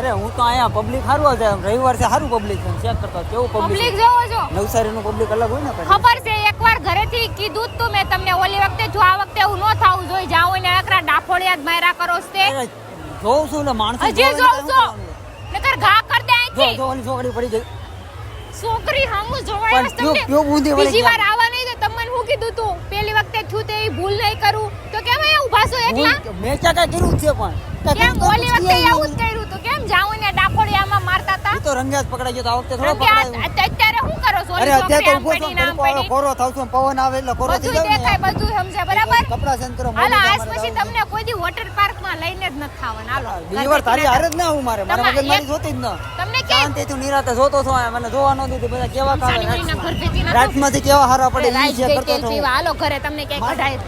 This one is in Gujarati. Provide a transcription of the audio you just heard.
અરે હું તો અહીંયા પબ્લિક સારું છે રવિવાર છે સારું પબ્લિક છે. ચેક કરતો કેવું પબ્લિક જોવો છો. નવસારીનું પબ્લિક અલગ હોય ને ખબર છે એકવાર ઘરેથી કીધું તો મેં તમને ઓલી વખતે જો આ વખતે એવું ન થાવું જોઈએ જાઓ ને એકરા ડાફોડિયા જ માર્યા કરો છે. જોઉં છું ને માણસ હજી જોઉં છો? નકર ઘા કર દે અહીંથી. જો ઓલી છોકરી પડી ગઈ. છોકરી હામું જોવાય જ તમને બીજી વાર આવવા નહીં તો તમને હું કીધું તું? પેલી વખતે થયું તે ભૂલ નહીં કરું. તો કેમ અહીંયા ઊભા છો એકલા? મેં ક્યાં કાંઈ કર્યું છે પણ? કેમ ઓલી વખતે એવું જ કર્યું તું કેમ જાઉં ને ડાફોડિયામાં મારતા હતા? તો રંગિયાજ પકડાઈ ગયો તો આ વખતે થોડો પકડાયો. અત્યારે શું કરો છો? અરે અત્યારે તો ઊભો છું ને પડી કોરો થાવ છું પવન આવે એટલે કોરો થઈ જાય દેખાય બધું સમજે બરાબર? કપડા ચેન્જ કરો હાલો આજ પછી તમને કોઈ દી વોટર પાર્કમાં લઈને જ નથી ખાવાના. હાલો બીજી વાર તારી હારે જ ના હું મારે મારા મગજ મારી જોતી જ ન. તમને કે શાંતિથી નિરાતે જોતો છો મને જોવા ન દીધું બધા કેવા કામ રાત ના રાતમાંથી કેવા હારા પડે ઈ છે કરતો તેલ હાલો ઘરે તમને કે કઢાય.